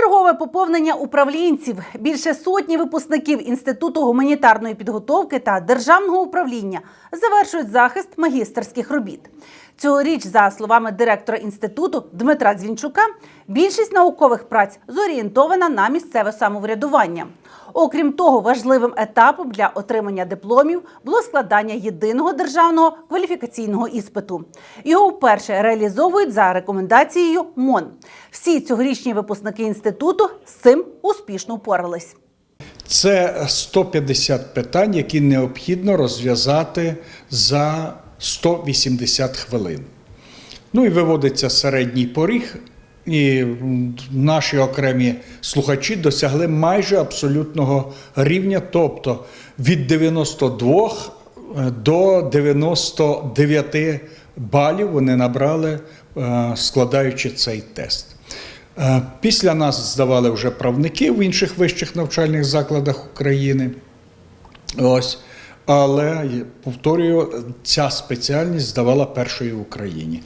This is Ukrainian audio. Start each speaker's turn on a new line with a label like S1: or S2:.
S1: Чергове поповнення управлінців. Більше сотні випускників Інституту гуманітарної підготовки та державного управління завершують захист магістерських робіт. Цьогоріч, за словами директора інституту Дмитра Дзвінчука, більшість наукових праць зорієнтована на місцеве самоврядування. Окрім того, важливим етапом для отримання дипломів було складання єдиного державного кваліфікаційного іспиту. Його вперше реалізовують за рекомендацією МОН. Всі цьогорічні випускники інституту з цим успішно впорались.
S2: Це 150 питань, які необхідно розв'язати за 180 хвилин. Ну і виводиться середній поріг, і наші окремі слухачі досягли майже абсолютного рівня, тобто від 92 до 99 балів вони набрали, е, складаючи цей тест. Е, Після нас здавали вже правники в інших вищих навчальних закладах України. Ось. Але повторюю, ця спеціальність здавала першою в Україні.